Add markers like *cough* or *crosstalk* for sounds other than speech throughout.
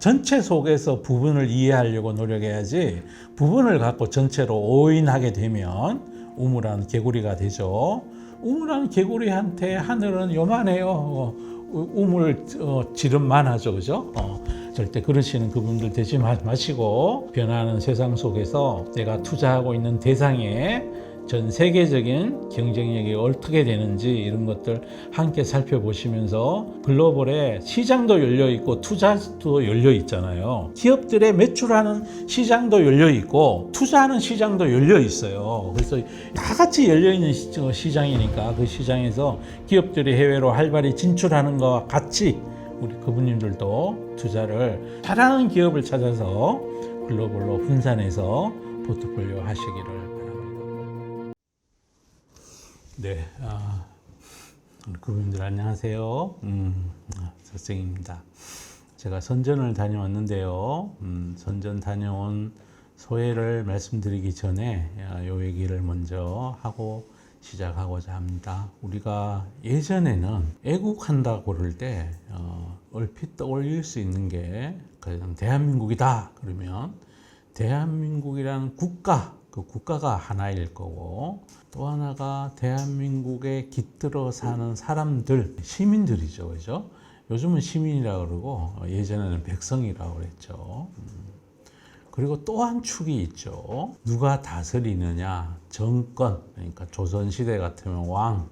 전체 속에서 부분을 이해하려고 노력해야지 부분을 갖고 전체로 오인하게 되면 우물한 개구리가 되죠. 우물한 개구리한테 하늘은 요만해요. 어, 우물 어, 지름만 하죠, 그죠? 어, 절대 그러시는 그분들 되지 마- 마시고 변하는 세상 속에서 내가 투자하고 있는 대상에 전 세계적인 경쟁력이 어떻게 되는지 이런 것들 함께 살펴보시면서 글로벌에 시장도 열려 있고 투자도 열려 있잖아요. 기업들의 매출하는 시장도 열려 있고 투자하는 시장도 열려 있어요. 그래서 다 같이 열려 있는 시장이니까 그 시장에서 기업들이 해외로 활발히 진출하는 것과 같이 우리 그분님들도 투자를 잘하는 기업을 찾아서 글로벌로 분산해서 포트폴리오 하시기를. 네, 아, 그분들 안녕하세요. 음, 아, 서생입니다. 제가 선전을 다녀왔는데요. 음, 선전 다녀온 소회를 말씀드리기 전에 아, 요 얘기를 먼저 하고 시작하고자 합니다. 우리가 예전에는 애국한다고 그럴 때 어, 얼핏 떠올릴 수 있는 게 그냥 대한민국이다 그러면 대한민국이라는 국가 그 국가가 하나일 거고 또 하나가 대한민국에 깃들어 사는 사람들 시민들이죠. 그죠? 요즘은 시민이라 그러고 예전에는 백성이라고 그랬죠. 음. 그리고 또 한 축이 있죠. 누가 다스리느냐? 정권. 그러니까 조선시대 같으면 왕.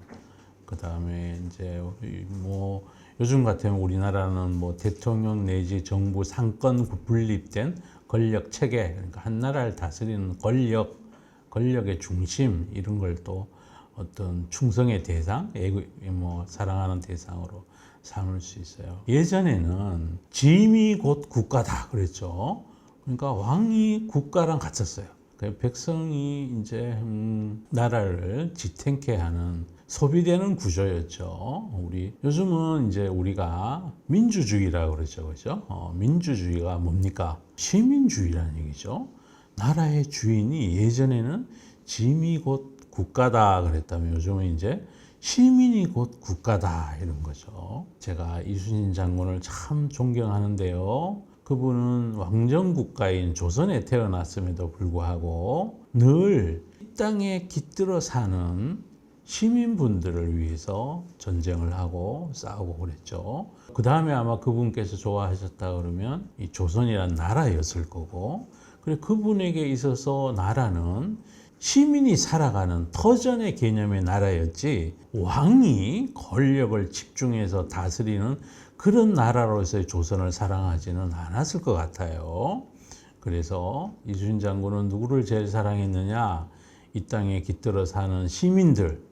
그 다음에 이제 뭐 요즘 같으면 우리나라는 뭐 대통령 내지 정부 상권 분립된 권력 체계 그러니까 한 나라를 다스리는 권력 권력의 중심 이런 걸 또 어떤 충성의 대상, 뭐 사랑하는 대상으로 삼을 수 있어요. 예전에는 짐이 곧 국가다 그랬죠. 그러니까 왕이 국가랑 같았어요. 그 백성이 이제 음, 나라를 지탱케 하는 소비되는 구조였죠. 우리 요즘은 이제 우리가 민주주의라고 그러죠, 그죠? 어, 민주주의가 뭡니까? 시민주의라는 얘기죠. 나라의 주인이 예전에는 짐이 곧 국가다 그랬다면 요즘은 이제 시민이 곧 국가다 이런 거죠. 제가 이순신 장군을 참 존경하는데요. 그분은 왕정 국가인 조선에 태어났음에도 불구하고 늘 이 땅에 깃들어 사는 시민분들을 위해서 전쟁을 하고 싸우고 그랬죠. 그 다음에 아마 그분께서 좋아하셨다 그러면 이 조선이란 나라였을 거고, 그리고 그분에게 있어서 나라는 시민이 살아가는 터전의 개념의 나라였지 왕이 권력을 집중해서 다스리는 그런 나라로서의 조선을 사랑하지는 않았을 것 같아요. 그래서 이순신 장군은 누구를 제일 사랑했느냐? 이 땅에 깃들어 사는 시민들,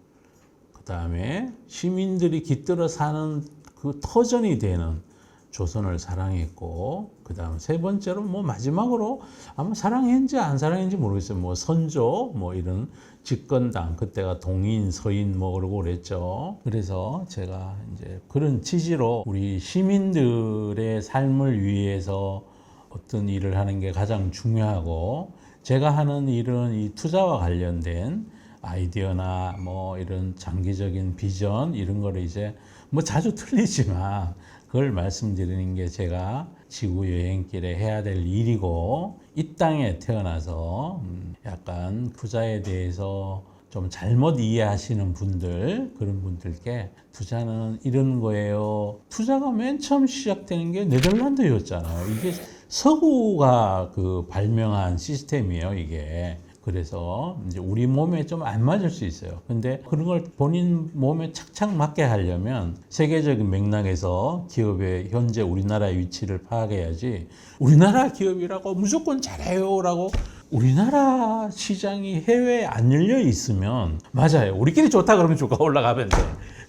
그 다음에 시민들이 깃들어 사는 그 터전이 되는 조선을 사랑했고, 그 다음 세 번째로 뭐 마지막으로 아마 사랑했는지 안 사랑했는지 모르겠어요. 뭐 선조, 뭐 이런 집권당, 그때가 동인, 서인 뭐 그러고 그랬죠. 그래서 제가 이제 그런 취지로 우리 시민들의 삶을 위해서 어떤 일을 하는 게 가장 중요하고 제가 하는 일은 이 투자와 관련된 아이디어나 뭐 이런 장기적인 비전 이런 거를 이제 뭐 자주 틀리지만 그걸 말씀드리는 게 제가 지구 여행길에 해야 될 일이고 이 땅에 태어나서 음, 약간 투자에 대해서 좀 잘못 이해하시는 분들 그런 분들께 투자는 이런 거예요. 투자가 맨 처음 시작되는 게 네덜란드였잖아요. 이게 서구가 그 발명한 시스템이에요, 이게. 그래서 이제 우리 몸에 좀 안 맞을 수 있어요. 근데 그런 걸 본인 몸에 착착 맞게 하려면 세계적인 맥락에서 기업의 현재 우리나라의 위치를 파악해야지 우리나라 기업이라고 무조건 잘해요라고 우리나라 시장이 해외에 안 열려 있으면 맞아요. 우리끼리 좋다 그러면 주가 올라가면 돼.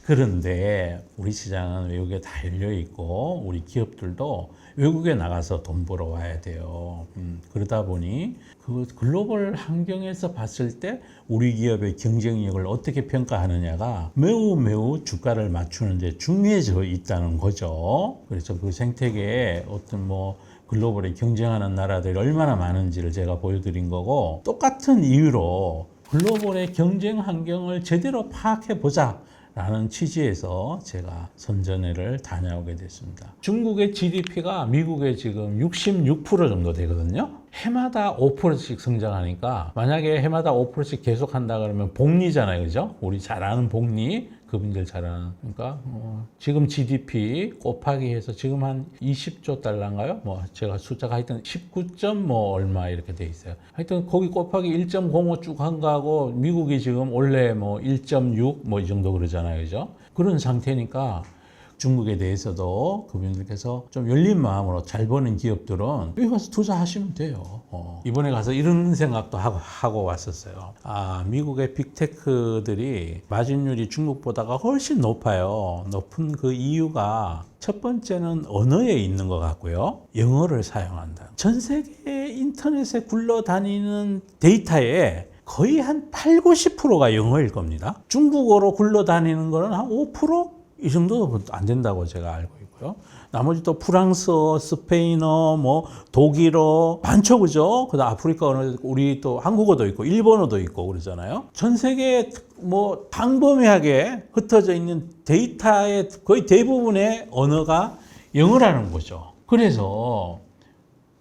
그런데 우리 시장은 외국에 다 열려 있고 우리 기업들도 외국에 나가서 돈 벌어 와야 돼요. 음, 그러다 보니 그 글로벌 환경에서 봤을 때 우리 기업의 경쟁력을 어떻게 평가하느냐가 매우 매우 주가를 맞추는데 중요해져 있다는 거죠. 그래서 그 생태계에 어떤 뭐 글로벌에 경쟁하는 나라들이 얼마나 많은지를 제가 보여드린 거고 똑같은 이유로 글로벌의 경쟁 환경을 제대로 파악해 보자. 라는 취지에서 제가 선전회를 다녀오게 됐습니다. 중국의 GDP가 미국의 지금 66% 정도 되거든요. 해마다 5%씩 성장하니까 만약에 해마다 5%씩 계속 한다 그러면 복리잖아요. 그죠? 우리 잘 아는 복리. 그분들 잘 아는. 그러니까 어, 지금 GDP 곱하기 해서 지금 한 20조 달러인가요? 뭐 제가 숫자가 하여튼 19점 뭐 얼마 이렇게 돼 있어요. 하여튼 거기 곱하기 1.05 쭉 한 거하고 미국이 지금 원래 뭐 1.6 뭐 이 정도 그러잖아요. 그죠? 그런 상태니까 중국에 대해서도 그분들께서 좀 열린 마음으로 잘 버는 기업들은 여기 가서 투자하시면 돼요. 어. 이번에 가서 이런 생각도 하고, 하고 왔었어요. 아, 미국의 빅테크들이 마진율이 중국보다가 훨씬 높아요. 높은 그 이유가 첫 번째는 언어에 있는 것 같고요. 영어를 사용한다. 전 세계 인터넷에 굴러다니는 데이터에 거의 한 8, 90%가 영어일 겁니다. 중국어로 굴러다니는 거는 한 5%? 이 정도도 안 된다고 제가 알고 있고요. 나머지 또 프랑스어, 스페인어, 뭐 독일어 많죠, 그죠? 그다음 아프리카 언어, 우리 또 한국어도 있고 일본어도 있고 그러잖아요. 전 세계에 뭐 방범위하게 흩어져 있는 데이터의 거의 대부분의 언어가 영어라는 거죠. 그래서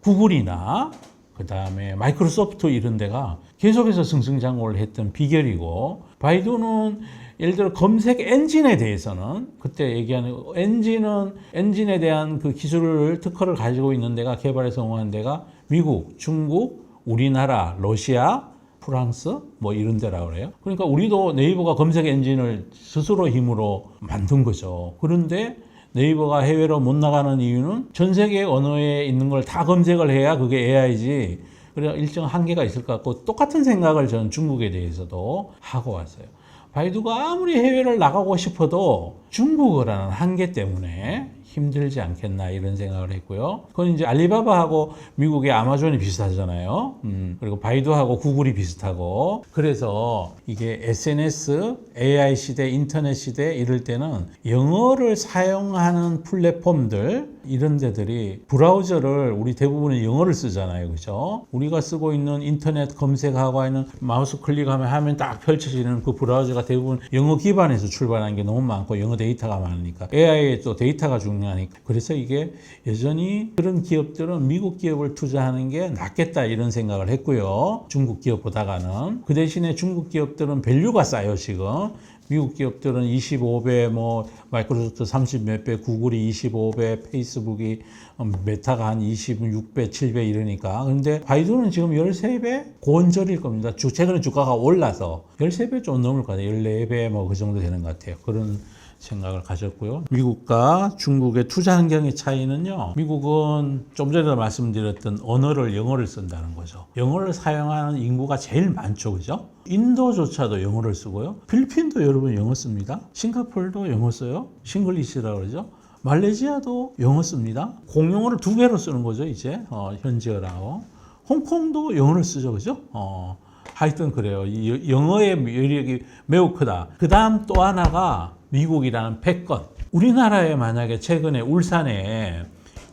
구글이나 그 다음에 마이크로소프트 이런 데가 계속해서 승승장구를 했던 비결이고 바이두는 예를 들어 검색 엔진에 대해서는 그때 얘기하는 엔진은 엔진에 대한 그 기술을 특허를 가지고 있는 데가 개발해서 응원한 데가 미국, 중국, 우리나라, 러시아, 프랑스 뭐 이런 데라 그래요. 그러니까 우리도 네이버가 검색 엔진을 스스로 힘으로 만든 거죠. 그런데 네이버가 해외로 못 나가는 이유는 전 세계 언어에 있는 걸 다 검색을 해야 그게 AI지. 그래 일정 한계가 있을 것 같고 똑같은 생각을 저는 중국에 대해서도 하고 왔어요. 바이두가 아무리 해외를 나가고 싶어도 중국어라는 한계 때문에 힘들지 않겠나 이런 생각을 했고요. 그건 이제 알리바바하고 미국의 아마존이 비슷하잖아요. 음, 그리고 바이두하고 구글이 비슷하고 그래서 이게 SNS, AI 시대, 인터넷 시대 이럴 때는 영어를 사용하는 플랫폼들 이런 데들이 브라우저를 우리 대부분은 영어를 쓰잖아요. 그죠? 우리가 쓰고 있는 인터넷 검색하고 있는 마우스 클릭하면 하면 딱 펼쳐지는 그 브라우저가 대부분 영어 기반에서 출발하는 게 너무 많고 영어 데이터가 많으니까 AI에 또 데이터가 중요하니까 그래서 이게 여전히 그런 기업들은 미국 기업을 투자하는 게 낫겠다 이런 생각을 했고요. 중국 기업보다가는 그 대신에 중국 기업들은 밸류가 싸요 지금. 미국 기업들은 25배, 뭐 마이크로소프트 30 몇 배, 구글이 25배, 페이스북이 음, 메타가 한 26배, 7배 이러니까. 근데 바이두는 지금 13배 고원절일 겁니다. 주, 최근에 주가가 올라서 13배 좀 넘을 것 같아요. 14배 뭐 그 정도 되는 것 같아요. 그런 생각을 가졌고요. 미국과 중국의 투자 환경의 차이는요. 미국은 좀 전에도 말씀드렸던 언어를 영어를 쓴다는 거죠. 영어를 사용하는 인구가 제일 많죠. 그죠? 인도조차도 영어를 쓰고요. 필리핀도 여러분 영어 씁니다. 싱가포르도 영어 써요. 싱글리시라고 그러죠. 말레이시아도 영어 씁니다. 공용어를 두 개로 쓰는 거죠, 이제. 어, 현지어라고. 홍콩도 영어를 쓰죠, 그죠? 어, 하여튼 그래요. 이 영어의 매력이 매우 크다. 그 다음 또 하나가 미국이라는 패권. 우리나라에 만약에 최근에 울산에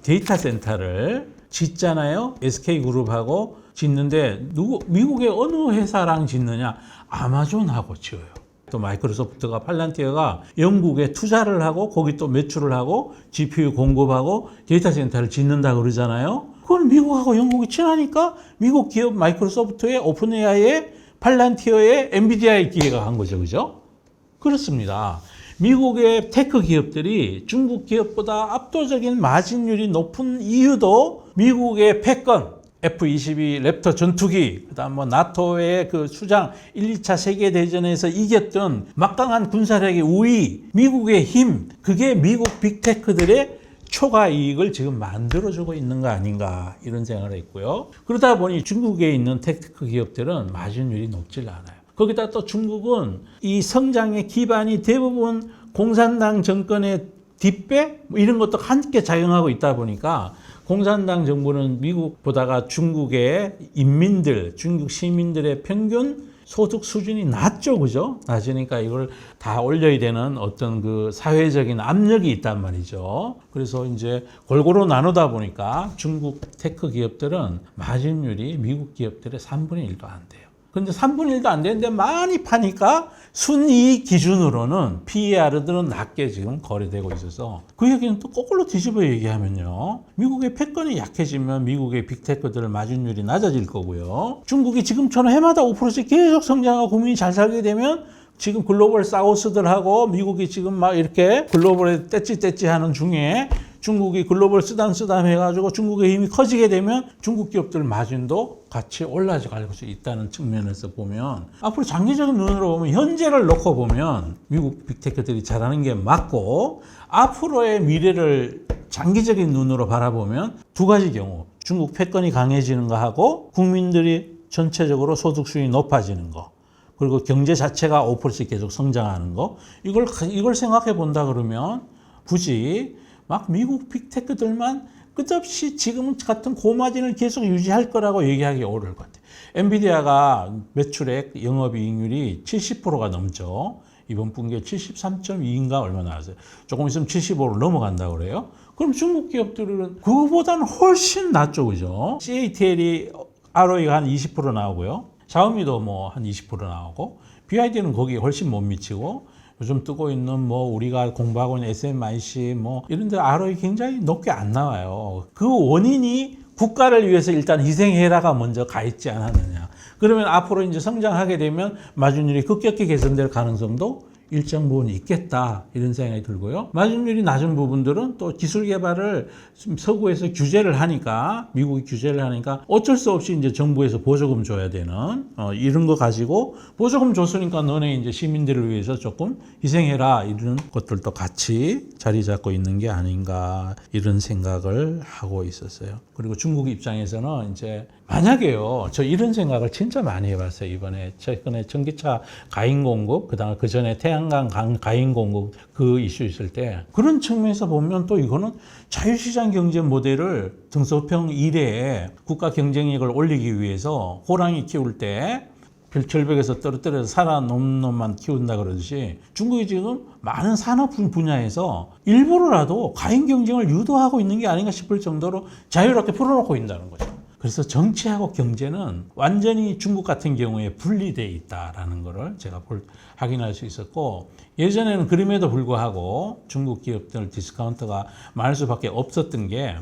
데이터 센터를 짓잖아요. SK그룹하고 짓는데 누구 미국의 어느 회사랑 짓느냐? 아마존하고 지어요. 또 마이크로소프트가 팔란티어가 영국에 투자를 하고 거기 또 매출을 하고 GPU 공급하고 데이터 센터를 짓는다 그러잖아요. 그건 미국하고 영국이 친하니까 미국 기업 마이크로소프트의 오픈 AI에 팔란티어에 엔비디아의 기회가 간 거죠. 그죠? 그렇습니다. 미국의 테크 기업들이 중국 기업보다 압도적인 마진율이 높은 이유도 미국의 패권, F-22 랩터 전투기, 그다음 뭐 나토의 그 수장 1, 2차 세계 대전에서 이겼던 막강한 군사력의 우위, 미국의 힘, 그게 미국 빅테크들의 초과 이익을 지금 만들어주고 있는 거 아닌가 이런 생각을 했고요. 그러다 보니 중국에 있는 테크 기업들은 마진율이 높질 않아요. 거기다 또 중국은 이 성장의 기반이 대부분 공산당 정권의 뒷배 뭐 이런 것도 함께 작용하고 있다 보니까 공산당 정부는 미국보다가 중국의 인민들, 중국 시민들의 평균 소득 수준이 낮죠, 그죠? 낮으니까 이걸 다 올려야 되는 어떤 그 사회적인 압력이 있단 말이죠. 그래서 이제 골고루 나누다 보니까 중국 테크 기업들은 마진율이 미국 기업들의 3분의 1도 안 돼요. 근데 3분의 1도 안 되는데 많이 파니까 순이익 기준으로는 PER들은 낮게 지금 거래되고 있어서 그 얘기는 또 거꾸로 뒤집어 얘기하면요. 미국의 패권이 약해지면 미국의 빅테크들 마진율이 낮아질 거고요. 중국이 지금처럼 해마다 5%씩 계속 성장하고 국민이 잘 살게 되면 지금 글로벌 사우스들하고 미국이 지금 막 이렇게 글로벌에 떼찌떼찌 하는 중에 중국이 글로벌 쓰담 쓰담 해가지고 중국의 힘이 커지게 되면 중국 기업들 마진도 같이 올라갈 수 있다는 측면에서 보면 앞으로 장기적인 눈으로 보면 현재를 놓고 보면 미국 빅테크들이 잘하는 게 맞고 앞으로의 미래를 장기적인 눈으로 바라보면 두 가지 경우. 중국 패권이 강해지는 거 하고 국민들이 전체적으로 소득 수준이 높아지는 거 그리고 경제 자체가 5%씩 계속 성장하는 거 이걸 이걸 생각해 본다 그러면 굳이 막 미국 빅테크들만 끝없이 지금 같은 고마진을 계속 유지할 거라고 얘기하기 어려울 것 같아요. 엔비디아가 매출액 영업이익률이 70%가 넘죠. 이번 분기에 73.2인가 얼마 나왔어요. 조금 있으면 75로 넘어간다고 그래요. 그럼 중국 기업들은 그거보다는 훨씬 낫죠, 그죠? CATL이 ROE가 한 20% 나오고요. 샤오미도 뭐 한 20% 나오고 BYD는 거기에 훨씬 못 미치고 요즘 뜨고 있는 뭐 우리가 공부하고 있는 SMIC 뭐 이런 데 ROE 굉장히 높게 안 나와요. 그 원인이 국가를 위해서 일단 희생해라가 먼저 가 있지 않았느냐. 그러면 앞으로 이제 성장하게 되면 마진율이 급격히 개선될 가능성도 일정 부분 있겠다 이런 생각이 들고요. 마진율이 낮은 부분들은 또 기술 개발을 서구에서 규제를 하니까 미국이 규제를 하니까 어쩔 수 없이 이제 정부에서 보조금 줘야 되는 어, 이런 거 가지고 보조금 줬으니까 너네 이제 시민들을 위해서 조금 희생해라 이런 것들도 같이 자리 잡고 있는 게 아닌가 이런 생각을 하고 있었어요. 그리고 중국 입장에서는 이제 만약에요, 저 이런 생각을 진짜 많이 해봤어요. 이번에 최근에 전기차 가인 공급, 그 다음에 그 전에 태양광 강- 가인 공급 그 이슈 있을 때 그런 측면에서 보면 또 이거는 자유시장 경제 모델을 등소평 이래에 국가 경쟁력을 올리기 위해서 호랑이 키울 때 절벽에서 떨어뜨려서 살아남는 놈만 키운다 그러듯이 중국이 지금 많은 산업 분- 분야에서 일부러라도 가인 경쟁을 유도하고 있는 게 아닌가 싶을 정도로 자유롭게 풀어놓고 있다는 거죠. 그래서 정치하고 경제는 완전히 중국 같은 경우에 분리되어 있다라는 것을 제가 볼, 확인할 수 있었고 예전에는 그럼에도 불구하고 중국 기업들 디스카운트가 많을 수밖에 없었던 게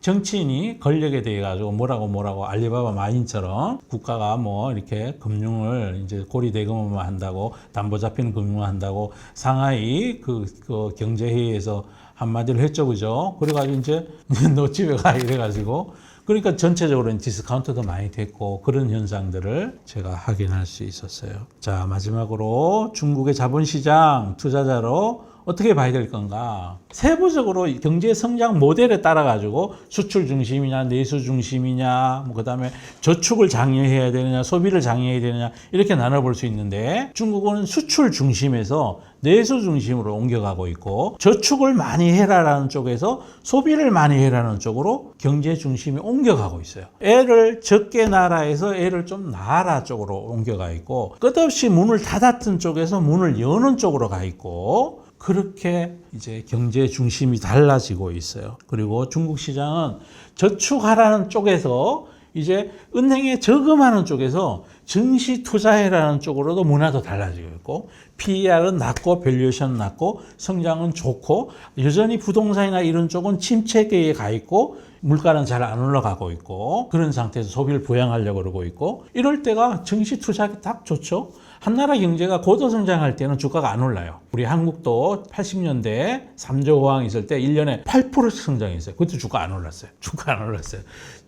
정치인이 권력에 대해 가지고 뭐라고 뭐라고 알리바바 마인처럼 국가가 뭐 이렇게 금융을 이제 고리 대금만 한다고 담보 잡히는 금융을 한다고 상하이 그, 그 경제회의에서 한마디를 했죠. 그죠? 그래가지고 이제 *laughs* 너 집에 가 이래가지고 그러니까 전체적으로 디스카운트도 많이 됐고 그런 현상들을 제가 확인할 수 있었어요. 자 마지막으로 중국의 자본시장 투자자로 어떻게 봐야 될 건가? 세부적으로 경제 성장 모델에 따라 가지고 수출 중심이냐, 내수 중심이냐, 뭐 그다음에 저축을 장려해야 되느냐, 소비를 장려해야 되느냐 이렇게 나눠 볼 수 있는데 중국은 수출 중심에서 내수 중심으로 옮겨가고 있고 저축을 많이 해라라는 쪽에서 소비를 많이 해라는 쪽으로 경제 중심이 옮겨가고 있어요. 애를 적게 낳아라에서 애를 좀 낳아라 쪽으로 옮겨가 있고 끝없이 문을 닫았던 쪽에서 문을 여는 쪽으로 가 있고 그렇게 이제 경제 중심이 달라지고 있어요. 그리고 중국 시장은 저축하라는 쪽에서 이제 은행에 저금하는 쪽에서 증시 투자해라는 쪽으로도 문화도 달라지고 있고 PER은 낮고 밸류에이션 낮고 성장은 좋고 여전히 부동산이나 이런 쪽은 침체기에 가 있고 물가는 잘 안 올라가고 있고 그런 상태에서 소비를 부양하려고 그러고 있고 이럴 때가 증시 투자하기 딱 좋죠. 한 나라 경제가 고도 성장할 때는 주가가 안 올라요. 우리 한국도 80년대 3조 호황 있을 때 1년에 8%씩 성장했어요. 그때 주가 안 올랐어요. *laughs* 주가 안 올랐어요.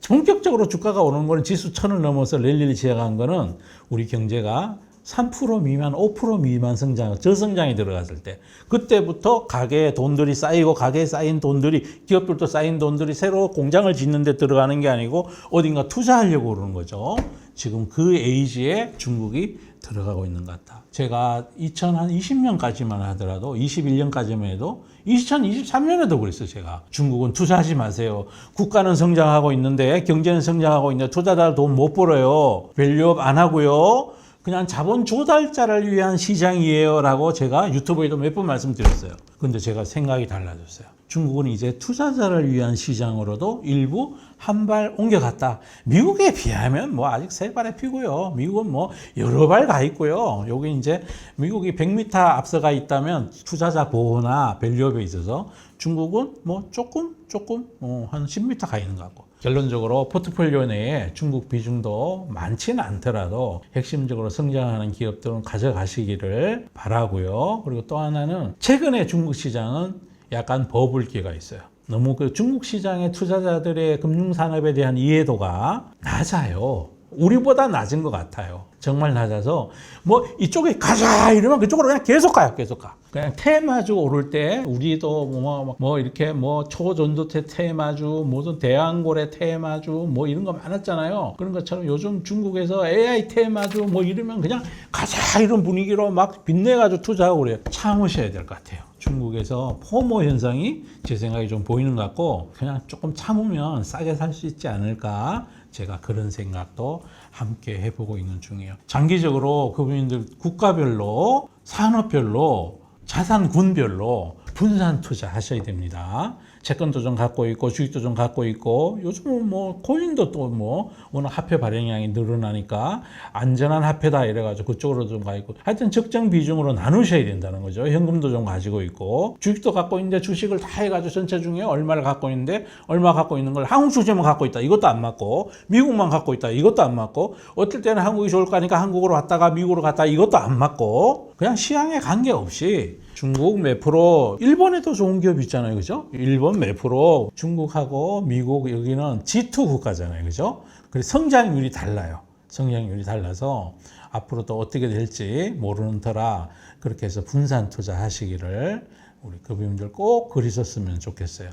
본격적으로 주가가 오는 거는 지수 천을 넘어서 랠리를 시작한 거는 우리 경제가 3% 미만, 5% 미만 성장, 저성장이 들어갔을 때 그때부터 가게에 돈들이 쌓이고 가게에 쌓인 돈들이 기업들도 쌓인 돈들이 새로 공장을 짓는 데 들어가는 게 아니고 어딘가 투자하려고 그러는 거죠. 지금 그 에이지에 중국이 들어가고 있는 것 같다. 제가 2020년까지만 하더라도 21년까지만 해도 2023년에도 그랬어요, 제가. 중국은 투자하지 마세요. 국가는 성장하고 있는데 경제는 성장하고 있는데 투자자 돈못 벌어요. 밸류업 안 하고요. 그냥 자본 조달자를 위한 시장이에요. 라고 제가 유튜브에도 몇 번 말씀드렸어요. 근데 제가 생각이 달라졌어요. 중국은 이제 투자자를 위한 시장으로도 일부 한 발 옮겨갔다. 미국에 비하면 뭐 아직 세 발에 피고요. 미국은 뭐 여러 발 가 있고요. 여기 이제 미국이 100m 앞서가 있다면 투자자 보호나 밸류업에 있어서 중국은 뭐 조금 조금 어, 한 10m 가 있는 것 같고 결론적으로 포트폴리오 내에 중국 비중도 많지는 않더라도 핵심적으로 성장하는 기업들은 가져가시기를 바라고요. 그리고 또 하나는 최근에 중국 시장은 약간 버블기가 있어요. 너무 그 중국 시장의 투자자들의 금융산업에 대한 이해도가 낮아요. 우리보다 낮은 것 같아요. 정말 낮아서 뭐 이쪽에 가자 이러면 그쪽으로 그냥 계속 가요. 계속 가. 그냥 테마주 오를 때 우리도 뭐, 뭐 이렇게 뭐 초전도체 테마주 무슨 대왕고래 테마주 뭐 이런 거 많았잖아요. 그런 것처럼 요즘 중국에서 AI 테마주 뭐 이러면 그냥 가자 이런 분위기로 막 빛내가지고 투자하고 그래요. 참으셔야 될 것 같아요. 중국에서 포모 현상이 제 생각에 좀 보이는 것 같고 그냥 조금 참으면 싸게 살 수 있지 않을까 제가 그런 생각도 함께 해보고 있는 중이에요. 장기적으로 그분들 국가별로 산업별로 자산군별로 분산 투자하셔야 됩니다. 채권도 좀 갖고 있고 주식도 좀 갖고 있고 요즘은 뭐 코인도 또 뭐 워낙 화폐 발행량이 늘어나니까 안전한 화폐다 이래가지고 그쪽으로 좀 가 있고. 하여튼 적정 비중으로 나누셔야 된다는 거죠. 현금도 좀 가지고 있고. 주식도 갖고 있는데 주식을 다 해가지고 전체 중에 얼마를 갖고 있는데 얼마 갖고 있는 걸 한국 주식만 갖고 있다. 이것도 안 맞고. 미국만 갖고 있다. 이것도 안 맞고. 어떨 때는 한국이 좋을 거니까 한국으로 왔다가 미국으로 갔다. 이것도 안 맞고. 그냥 시향에 관계없이 중국 몇 프로, 일본에도 좋은 기업 있잖아요. 그죠? 일본 몇 프로, 중국하고 미국 여기는 G2 국가잖아요. 그죠? 그래서 성장률이 달라요. 성장률이 달라서 앞으로 또 어떻게 될지 모르는 터라 그렇게 해서 분산 투자 하시기를 우리 급임들 꼭 그리셨으면 좋겠어요.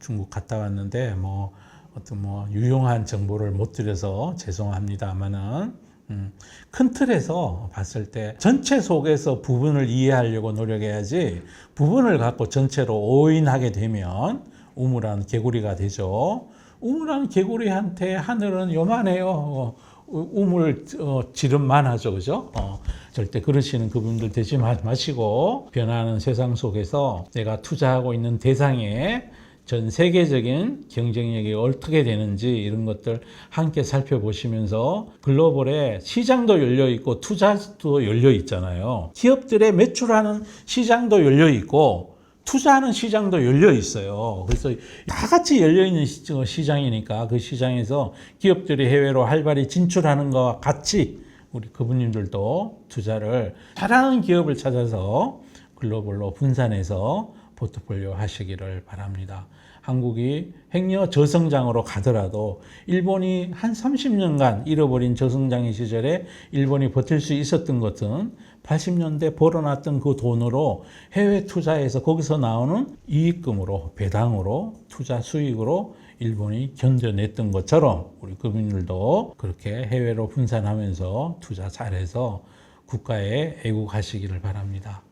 중국 갔다 왔는데 뭐 어떤 뭐 유용한 정보를 못 드려서 죄송합니다만은 음, 큰 틀에서 봤을 때 전체 속에서 부분을 이해하려고 노력해야지 부분을 갖고 전체로 오인하게 되면 우물한 개구리가 되죠. 우물한 개구리한테 하늘은 요만해요. 어, 우물 어, 지름만 하죠, 그죠? 어, 절대 그러시는 그분들 되지 마- 마시고 변하는 세상 속에서 내가 투자하고 있는 대상에 전 세계적인 경쟁력이 어떻게 되는지 이런 것들 함께 살펴보시면서 글로벌에 시장도 열려 있고 투자도 열려 있잖아요. 기업들의 매출하는 시장도 열려 있고 투자하는 시장도 열려 있어요. 그래서 다 같이 열려 있는 시- 어, 시장이니까 그 시장에서 기업들이 해외로 활발히 진출하는 것과 같이 우리 그분님들도 투자를 잘하는 기업을 찾아서 글로벌로 분산해서 포트폴리오 하시기를 바랍니다. 한국이 행여 저성장으로 가더라도 일본이 한 30년간 잃어버린 저성장의 시절에 일본이 버틸 수 있었던 것은 80년대 벌어놨던 그 돈으로 해외 투자해서 거기서 나오는 이익금으로 배당으로 투자 수익으로 일본이 견뎌냈던 것처럼 우리 국민들도 그렇게 해외로 분산하면서 투자 잘해서 국가에 애국하시기를 바랍니다.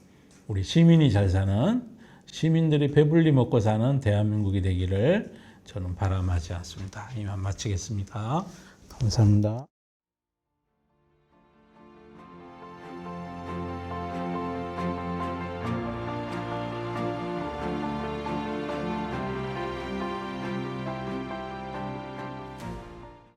우리 시민이 잘 사는 시민들이 배불리 먹고 사는 대한민국이 되기를 저는 바람하지 않습니다. 이만 마치겠습니다. 감사합니다.